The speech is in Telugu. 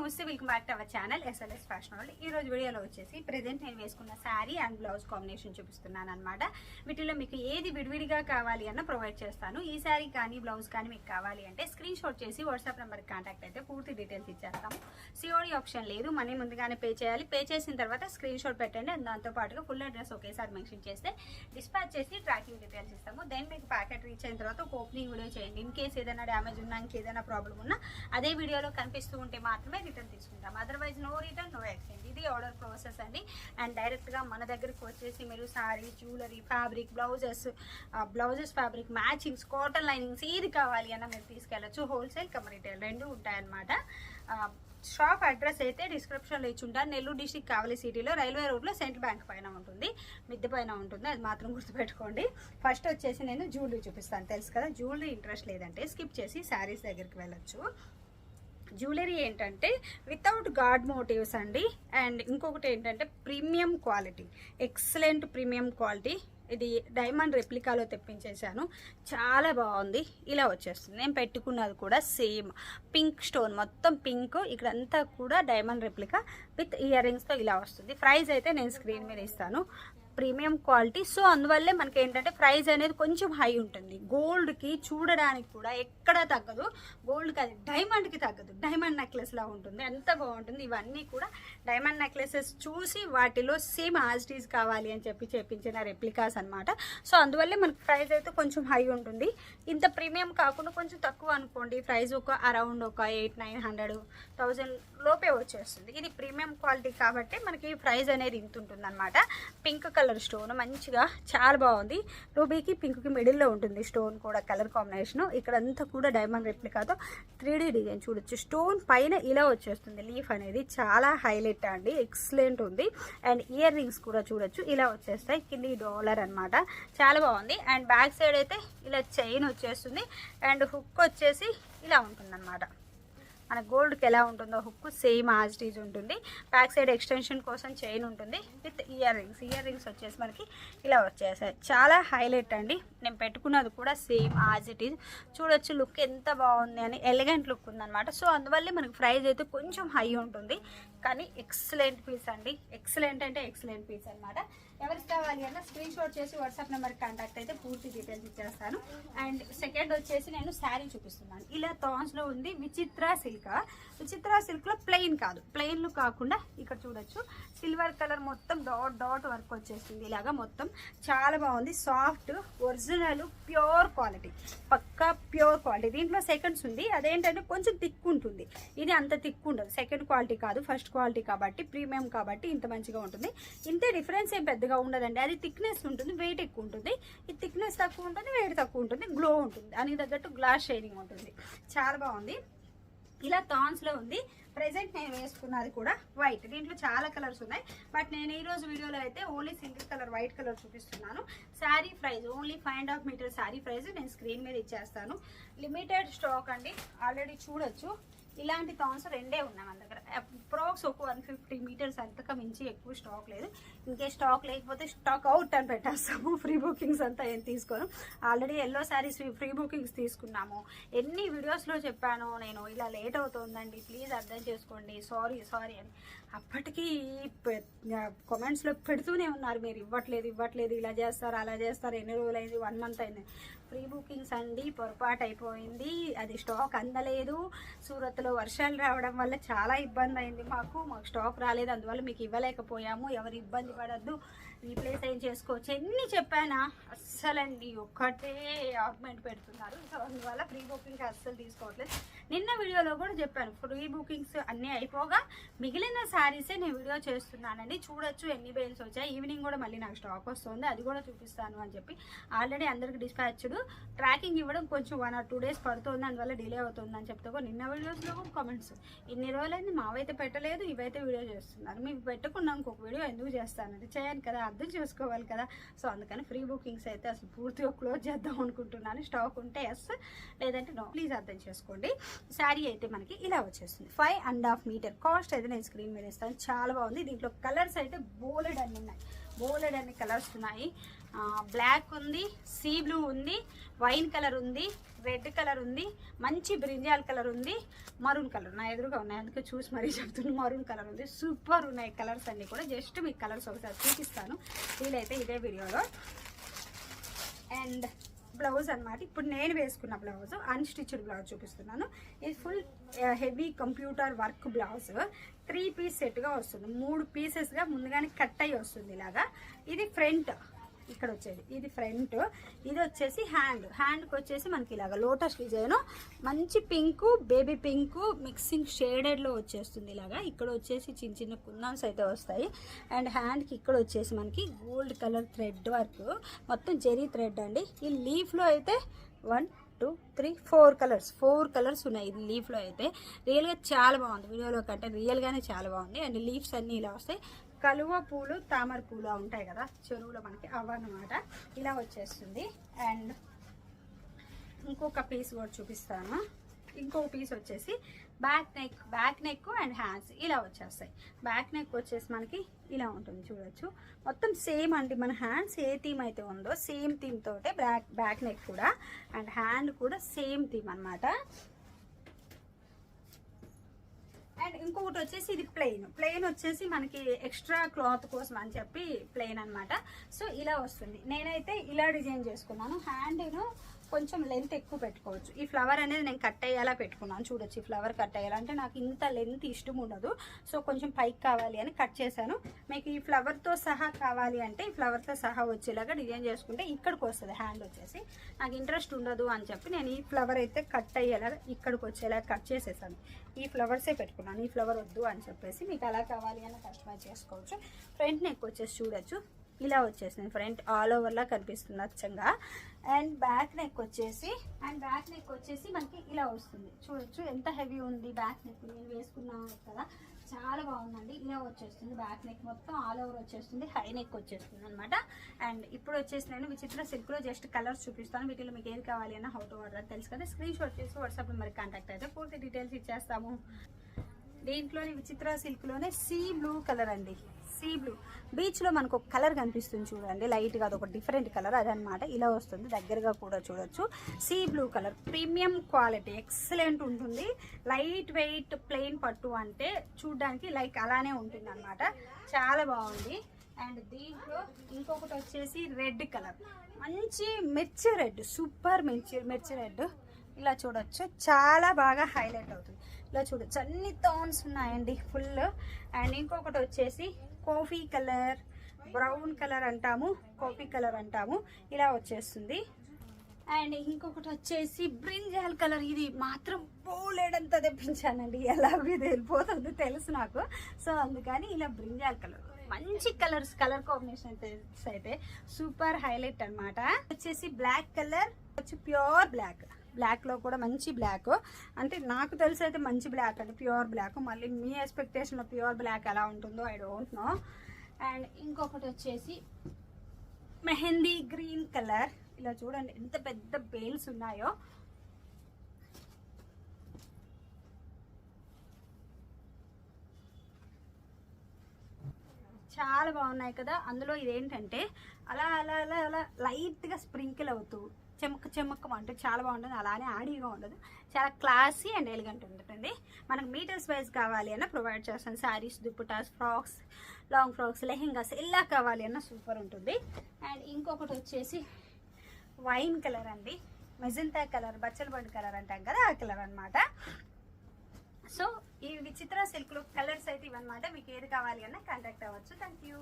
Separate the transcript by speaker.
Speaker 1: నమస్తే welcome back to our channel SLS fashion world ఈ రోజు వీడియోలో వచ్చేసి ప్రెజెంట్ నేను వేసుకున్న శారీ అండ్ బ్లౌజ్ కాంబినేషన్ చూపిస్తున్నాను అనమాట వీటిలో మీకు ఏది విడివిడిగా కావాలి అన్న ప్రొవైడ్ చేస్తాను. ఈ శారీ కానీ బ్లౌజ్ కానీ మీకు కావాలి అంటే స్క్రీన్ షాట్ చేసి వాట్సాప్ నెంబర్కి కాంటాక్ట్ అయితే పూర్తి డీటెయిల్స్ ఇచ్చేస్తాము. సిఓడి ఆప్షన్ లేదు మనీ ముందుగానే పే చేయాలి. పే చేసిన తర్వాత స్క్రీన్ షాట్ పెట్టండి. దాంతోపాటుగా దాంతో ఫుల్ అడ్రస్ ఒకేసారి మెన్షన్ చేస్తే డిస్పాచ్ చేసి ట్రాకింగ్ డీటెయిల్స్ ఇస్తాము. దెన్ మీకు ప్యాకెట్ రీచ్ అయిన తర్వాత ఒక ఓపెనింగ్ వీడియో చేయండి. ఇన్ కేస్ ఏదైనా డ్యామేజ్ ఉన్నా ఇంకేదైనా ప్రాబ్లం ఉన్నా అదే వీడియోలో కనిపిస్తూ ఉంటే మాత్రమే రిటర్న్ తీసుకుంటాం. Otherwise no return no exchange ఇది ఆర్డర్ ప్రాసెస్ అండి. అండ్ డైరెక్ట్గా మన దగ్గరికి వచ్చేసి మీరు saree jewellery fabric blouses blouses fabric matchings cotton linings ఏది కావాలి అన్న మీరు తీసుకెళ్ళచ్చు. హోల్సేల్ కమ్ రిటైల్ రెండు ఉంటాయన్నమాట. షాప్ అడ్రస్ అయితే డిస్క్రిప్షన్లో ఇచ్చి ఉంటారు నెల్లూరు డిస్టిక్ కావలి సిటీలో రైల్వే రోడ్లో సెంట్రల్ బ్యాంక్ పైన ఉంటుంది. మిద్దె పైన ఉంటుంది. అది మాత్రం గుర్తుపెట్టుకోండి. ఫస్ట్ వచ్చేసి నేను జ్యువెలరీ చూపిస్తాను. తెలుసు కదా జ్యువెలరీ ఇంట్రెస్ట్ లేదంటే స్కిప్ చేసి శారీస్ దగ్గరికి వెళ్ళొచ్చు. జ్యువెలరీ ఏంటంటే వితౌట్ గాడ్ మోటివ్స్ అండి. అండ్ ఇంకొకటి ఏంటంటే premium quality excellent premium quality. ఇది డైమండ్ రెప్లికాలో తెప్పించేశాను. చాలా బాగుంది. ఇలా వచ్చేస్తుంది. నేను పెట్టుకున్నది కూడా సేమ్. పింక్ స్టోన్ మొత్తం పింక్. ఇక్కడంతా కూడా డైమండ్ రెప్లికా విత్ ఇయర్ రింగ్స్తో ఇలా వస్తుంది. ప్రైస్ అయితే నేను స్క్రీన్ మీద ఇస్తాను. Premium quality. సో అందువల్లే మనకి ఏంటంటే ప్రైస్ అనేది కొంచెం హై ఉంటుంది. గోల్డ్కి చూడడానికి కూడా ఎక్కడ తగ్గదు. గోల్డ్కి అది డైమండ్కి తగ్గదు. డైమండ్ నెక్లెస్ లా ఉంటుంది. ఎంత బాగుంటుంది ఇవన్నీ కూడా డైమండ్ నెక్లెసెస్ చూసి వాటిలో సేమ్ ఆజిటీస్ కావాలి అని చెప్పి చేపించిన రెప్లికాస్ అనమాట సో అందువల్లే మనకి ప్రైస్ అయితే కొంచెం హై ఉంటుంది. ఇంత ప్రీమియం కాకుండా కొంచెం తక్కువ అనుకోండి ప్రైస్ ఒక అరౌండ్ ఒక ఎయిట్ నైన్ హండ్రెడ్ థౌజండ్ లోపే వచ్చేస్తుంది. ఇది ప్రీమియం క్వాలిటీ కాబట్టి మనకి ప్రైస్ అనేది ఇంత ఉంటుంది అనమాట పింక్ కలర్ స్టోన్ మంచిగా చాలా బాగుంది. రూబీకి పింక్కి మిడిల్లో ఉంటుంది స్టోన్ కూడా కలర్ కాంబినేషన్. ఇక్కడ అంతా కూడా డైమండ్ రెప్లికాతో త్రీ డిజైన్ చూడొచ్చు. స్టోన్ పైన ఇలా వచ్చేస్తుంది. లీఫ్ అనేది చాలా హైలైట్ అండి. ఎక్సలెంట్ ఉంది. అండ్ ఇయర్ రింగ్స్ కూడా చూడొచ్చు. ఇలా వచ్చేస్తాయి. కింది డాలర్ అన్నమాట. చాలా బాగుంది. అండ్ బ్యాక్ సైడ్ అయితే ఇలా చైన్ వచ్చేస్తుంది. అండ్ హుక్ వచ్చేసి ఇలా ఉంటుంది మన గోల్డ్కి ఎలా ఉంటుందో hook same as it is ఉంటుంది. బ్యాక్ సైడ్ ఎక్స్టెన్షన్ కోసం చైన్ ఉంటుంది. With ear rings ear rings వచ్చేసి మనకి ఇలా వచ్చేసాయి. చాలా హైలైట్ అండి. నేను పెట్టుకున్నది కూడా సేమ్ ఆజ్ ఇట్ ఈజ్ చూడొచ్చు లుక్ ఎంత బాగుంది అని ఎలిగెంట్ లుక్ ఉందన్నమాట. సో అందువల్లే మనకి ప్రైస్ అయితే కొంచెం హై ఉంటుంది. కానీ ఎక్సలెంట్ పీస్ అండి. ఎక్సలెంట్ అంటే ఎక్సలెంట్ పీస్ అనమాట ఎవరికి కావాలి అన్న స్క్రీన్ షాట్ చేసి వాట్సాప్ నెంబర్ కాంటాక్ట్ అయితే పూర్తి డీటెయిల్స్ ఇచ్చేస్తాను. అండ్ సెకండ్ వచ్చేసి నేను శారీ చూపిస్తున్నాను. ఇలా థాన్స్లో ఉంది విచిత్ర సిల్క్ విచిత్ర సిల్క్లో ప్లెయిన్ కాదు. ప్లెయిన్ కాకుండా ఇక్కడ చూడొచ్చు. సిల్వర్ కలర్ మొత్తం డాట్ డాట్ వర్క్ వచ్చేసింది. ఇలాగా మొత్తం చాలా బాగుంది. సాఫ్ట్ ఒరిజినల్ ప్యూర్ క్వాలిటీ పక్కా ప్యూర్ క్వాలిటీ దీంట్లో సెకండ్స్ ఉంది. అదేంటంటే కొంచెం థిక్ ఉంటుంది. ఇది అంత థిక్ ఉండదు. సెకండ్ క్వాలిటీ కాదు. ఫస్ట్ క్వాలిటీ కాబట్టి ప్రీమియం కాబట్టి ఇంత మంచిగా ఉంటుంది. ఇంతే డిఫరెన్స్ ఏం పెద్దగా ఉండదండి. అది థిక్నెస్ ఉంటుంది వెయిట్ ఎక్కువ ఉంటుంది. ఈ థిక్నెస్ తక్కువ ఉంటుంది వెయిట్ తక్కువ ఉంటుంది గ్లో ఉంటుంది. దానికి తగ్గట్టు గ్లాస్ షైనింగ్ ఉంటుంది. చాలా బాగుంది. ఇలా థాన్స్లో ఉంది. ప్రెసెంట్ నేను వేసుకున్నది కూడా వైట్ దీంట్లో చాలా కలర్స్ ఉన్నాయి. బట్ నేను ఈ రోజు వీడియోలో అయితే only single colour white colour చూపిస్తున్నాను. Saree price only five and half metre saree price నేను స్క్రీన్ మీద ఇచ్చేస్తాను. లిమిటెడ్ స్టాక్ అండి. ఆల్రెడీ చూడొచ్చు. ఇలాంటి థాన్స్ రెండే ఉన్నాయి మన దగ్గర. అప్రాక్స్ ఒక వన్ ఫిఫ్టీ మీటర్స్ అంతకు మించి ఎక్కువ స్టాక్ లేదు. ఇంకే స్టాక్ లేకపోతే స్టాక్ అవుట్ అని పెట్టేస్తాము. ఫ్రీ బుకింగ్స్ అంతా ఏం తీసుకోను. Already yellow sarees free bookings తీసుకున్నాము. ఎన్ని వీడియోస్లో చెప్పాను నేను ఇలా లేట్ అవుతుందండి. ప్లీజ్ అర్థం చేసుకోండి. సారీ సారీ అని. అప్పటికీ కామెంట్స్లో పెడుతూనే ఉన్నారు. మీరు ఇవ్వట్లేదు ఇవ్వట్లేదు ఇలా చేస్తారు అలా చేస్తారు. ఎన్ని రోజులైంది? వన్ మంత్ అయింది. ప్రీ బుకింగ్స్ అండి పొరపాటు అయిపోయింది అది స్టాక్ అందలేదు. సూరత్లో వర్షాలు రావడం వల్ల చాలా ఇబ్బంది అయింది మాకు. మాకు స్టాక్ రాలేదు అందువల్ల మీకు ఇవ్వలేకపోయాము. ఎవరు ఇబ్బంది పడద్దు. రీప్లేస్ ఏం చేసుకోవచ్చు? ఎన్ని చెప్పానా? అస్సలండి ఒక్కటే ఆగ్మెంట్ పెడుతున్నారు. సో అందువల్ల ప్రీ బుకింగ్ అస్సలు తీసుకోవట్లేదు. నిన్న వీడియోలో కూడా చెప్పాను ప్రీ బుకింగ్స్ అన్నీ అయిపోగా మిగిలిన శారీసే నేను వీడియో చేస్తున్నానండి. చూడొచ్చు ఎన్ని బేల్స్ వచ్చాయి. ఈవినింగ్ కూడా మళ్ళీ నాకు స్టాక్ వస్తుంది. అది కూడా చూపిస్తాను అని చెప్పి ఆల్రెడీ అందరికి డిస్పాచ్డ్ ట్రాకింగ్ ఇవ్వడం కొంచెం వన్ ఆర్ టూ డేస్ పడుతుంది అందువల్ల డిలే అవుతుంది అని చెప్తే నిన్న వీడియోస్లో కూడా కామెంట్స్ ఇన్ని రోజులైంది మావైతే పెట్టలేదు ఇవైతే వీడియో చేస్తున్నారు. మీకు పెట్టుకున్నాం ఇంకొక వీడియో ఎందుకు చేస్తానండి? చేయను కదా. అర్థం చేసుకోవాలి కదా. సో అందుకని ఫ్రీ బుకింగ్స్ అయితే అసలు పూర్తిగా క్లోజ్ చేద్దాం అనుకుంటున్నాను. స్టాక్ ఉంటే ఎస్ లేదంటే నో ప్లీజ్ అర్థం చేసుకోండి. శారీ అయితే మనకి ఇలా వచ్చేస్తుంది. Five and half metre cost అయితే నేను స్క్రీన్ మీద ఇస్తాను. చాలా బాగుంది. దీంట్లో కలర్స్ అయితే బోలెడ్ అన్ని ఉన్నాయి. బోలెడ్ అన్ని కలర్స్ ఉన్నాయి. బ్లాక్ ఉంది సీ బ్లూ ఉంది వైన్ కలర్ ఉంది రెడ్ కలర్ ఉంది మంచి బ్రింజాల్ కలర్ ఉంది మరూన్ కలర్ నా ఎదురుగా ఉన్నాయి అందుకే చూసి మరీ చెప్తున్నాను మరూన్ కలర్ ఉంది. సూపర్ ఉన్నాయి కలర్స్ అన్నీ కూడా. జస్ట్ మీకు కలర్స్ ఒకసారి చూపిస్తాను. వీలైతే ఇదే వీడియోలో. అండ్ బ్లౌజ్ అనమాట ఇప్పుడు నేను వేసుకున్న బ్లౌజ్ అన్స్టిచ్డ్ బ్లౌజ్ చూపిస్తున్నాను. ఇది full heavy computer work blouse three piece సెట్గా వస్తుంది. మూడు పీసెస్గా ముందుగానే కట్ అయ్యి వస్తుంది ఇలాగా. ఇది ఫ్రంట్ ఇక్కడ వచ్చేది ఇది ఫ్రంట్. ఇది వచ్చేసి హ్యాండ్. హ్యాండ్కి వచ్చేసి మనకి ఇలాగ లోటస్ డిజైన్. మంచి పింక్ బేబీ పింక్ మిక్సింగ్ షేడెడ్లో వచ్చేస్తుంది ఇలాగా. ఇక్కడ వచ్చేసి చిన్న చిన్న కుందన్స్ అయితే వస్తాయి. అండ్ హ్యాండ్కి ఇక్కడ వచ్చేసి మనకి గోల్డ్ కలర్ థ్రెడ్ వర్క్. మొత్తం జెరీ థ్రెడ్ అండి. ఈ లీఫ్లో అయితే one two three four colours. Four colours ఉన్నాయి ఇది లీఫ్లో అయితే. రియల్గా చాలా బాగుంది. వీడియోలో కంటే రియల్గానే చాలా బాగుంది. అండ్ లీవ్స్ అన్నీ ఇలా వస్తాయి. కలువ పూలు తామర పూలు ఉంటాయి కదా చెరువులో మనకి అవన్నమాట ఇలా వచ్చేస్తుంది. అండ్ ఇంకొక పీస్ కూడా చూపిస్తాను. ఇంకొక పీస్ వచ్చేసి back neck back neck and hands ఇలా వచ్చేస్తాయి. బ్యాక్ నెక్ వచ్చేసి మనకి ఇలా ఉంటుంది చూడొచ్చు. మొత్తం సేమ్ అండి మన హ్యాండ్స్ ఏ థీమ్ అయితే ఉందో సేమ్ థీమ్ తోటే బ్యాక్ బ్యాక్ నెక్ కూడా అండ్ హ్యాండ్ కూడా సేమ్ థీమ్ అనమాట అండ్ ఇంకొకటి వచ్చేసి ఇది ప్లెయిన్ ప్లెయిన్ వచ్చేసి మనకి ఎక్స్ట్రా క్లాత్ కోసం అని చెప్పి ప్లెయిన్ అన్నమాట. సో ఇలా వస్తుంది. నేనైతే ఇలా డిజైన్ చేసుకున్నాను. హ్యాండ్ను కొంచెం లెంత్ ఎక్కువ పెట్టుకోవచ్చు. ఈ ఫ్లవర్ అనేది నేను కట్ అయ్యేలా పెట్టుకున్నాను. చూడొచ్చు ఈ ఫ్లవర్ కట్ అయ్యేలా. అంటే నాకు ఇంత లెంత్ ఇష్టం ఉండదు. సో కొంచెం పైకి కావాలి అని కట్ చేశాను. మీకు ఈ ఫ్లవర్తో సహా కావాలి అంటే ఈ ఫ్లవర్తో సహా వచ్చేలాగా డిజైన్ చేసుకుంటే ఇక్కడికి వస్తుంది హ్యాండ్ వచ్చేసి. నాకు ఇంట్రెస్ట్ ఉండదు అని చెప్పి నేను ఈ ఫ్లవర్ అయితే కట్ అయ్యేలాగా ఇక్కడికి వచ్చేలా కట్ చేసేసాను. ఈ ఫ్లవర్సే పెట్టుకున్నాను. ఈ ఫ్లవర్ వద్దు అని చెప్పేసి మీకు అలా కావాలి అని కస్టమైజ్ చేసుకోవచ్చు. ఫ్రంట్ నెక్ వచ్చేసి చూడొచ్చు. ఇలా వచ్చేసింది ఫ్రంట్ ఆల్ ఓవర్లా కనిపిస్తుంది అచ్చంగా. అండ్ బ్యాక్ నెక్ వచ్చేసి అండ్ బ్యాక్ నెక్ వచ్చేసి మనకి ఇలా వస్తుంది. చూడొచ్చు ఎంత హెవీ ఉంది బ్యాక్ నెక్ నేను వేసుకున్నాను కదా. చాలా బాగుందండి. ఇలా వచ్చేస్తుంది బ్యాక్ నెక్ మొత్తం ఆల్ ఓవర్ వచ్చేస్తుంది హై నెక్ వచ్చేస్తుంది అనమాట అండ్ ఇప్పుడు వచ్చేసి నేను విచిత్ర సిల్క్లో జస్ట్ కలర్స్ చూపిస్తాను. వీటిలో మీకు ఏది కావాలి అన్న హౌ టు ఆర్డర్ తెలుసు కదా. స్క్రీన్ షాట్ చేసి వాట్సాప్లో మరి కాంటాక్ట్ అయితే పూర్తి డీటెయిల్స్ ఇచ్చేస్తాము. దీంట్లోని విచిత్ర సిల్క్లోనే సీ బ్లూ కలర్ అండి. Sea blue. బీచ్లో మనకు ఒక కలర్ కనిపిస్తుంది చూడండి. లైట్గా అదొక డిఫరెంట్ కలర్ అదనమాట. ఇలా వస్తుంది. దగ్గరగా కూడా చూడొచ్చు. Sea blue colour. Premium quality. Excellent ఉంటుంది. లైట్ వెయిట్ ప్లెయిన్ పట్టు అంటే చూడడానికి లైక్ అలానే ఉంటుంది అనమాట చాలా బాగుంది. అండ్ దీంట్లో ఇంకొకటి వచ్చేసి రెడ్ కలర్. మంచి మిర్చి రెడ్. సూపర్ మిర్చి మిర్చి రెడ్. ఇలా చూడొచ్చు. చాలా బాగా హైలైట్ అవుతుంది. ఇలా చూడొచ్చు. అన్ని థోన్స్ ఉన్నాయండి. ఫుల్. అండ్ ఇంకొకటి వచ్చేసి కాఫీ కలర్ బ్రౌన్ కలర్ అంటాము కాఫీ కలర్ అంటాము. ఇలా వచ్చేస్తుంది. అండ్ ఇంకొకటి వచ్చేసి బ్రింజాల్ కలర్. ఇది మాత్రం పోలేడంత తెప్పించానండి. ఎలాగో ఇది వెళ్ళిపోతుంది తెలుసు నాకు. సో అందుకని ఇలా బ్రింజాల్ కలర్. మంచి కలర్స్ కలర్ కాంబినేషన్ అయితే సూపర్ హైలైట్ అనమాట వచ్చేసి బ్లాక్ కలర్ వచ్చి ప్యూర్ బ్లాక్. బ్లాక్లో కూడా మంచి బ్లాక్ అంటే నాకు తెలిసి అయితే మంచి బ్లాక్ అండి ప్యూర్ బ్లాక్ మళ్ళీ మీ ఎక్స్పెక్టేషన్లో ప్యూర్ బ్లాక్ ఎలా ఉంటుందో ఐ డోంట్ నో అండ్ ఇంకొకటి వచ్చేసి మెహందీ గ్రీన్ కలర్ ఇలా చూడండి ఎంత పెద్ద బేల్స్ ఉన్నాయో. చాలా బాగున్నాయి కదా. అందులో ఇదేంటంటే అలా అలా అలా అలా లైట్గా స్ప్రింకిల్ అవుతూ చెమక్క చెమక్క అంటే చాలా బాగుంటుంది. అలానే ఆడిగా ఉండదు. చాలా క్లాసీ అండ్ ఎలిగెంట్ ఉంటుంది మనకు మీటర్స్ వైజ్ కావాలి అన్న ప్రొవైడ్ చేస్తాను sarees dupattas frocks long frocks lehengas ఎలా కావాలి అన్న సూపర్ ఉంటుంది. అండ్ ఇంకొకటి వచ్చేసి వైన్ కలర్ అండి. మెజంతా కలర్ బచ్చలబండి కలర్ అంటాం కదా ఆ కలర్ అనమాట సో ఈ విచిత్ర సిల్క్లో కలర్స్ అయితే ఇవన్నమాట. మీకు ఏది కావాలి అన్న కాంటాక్ట్ అవ్వచ్చు. Thank you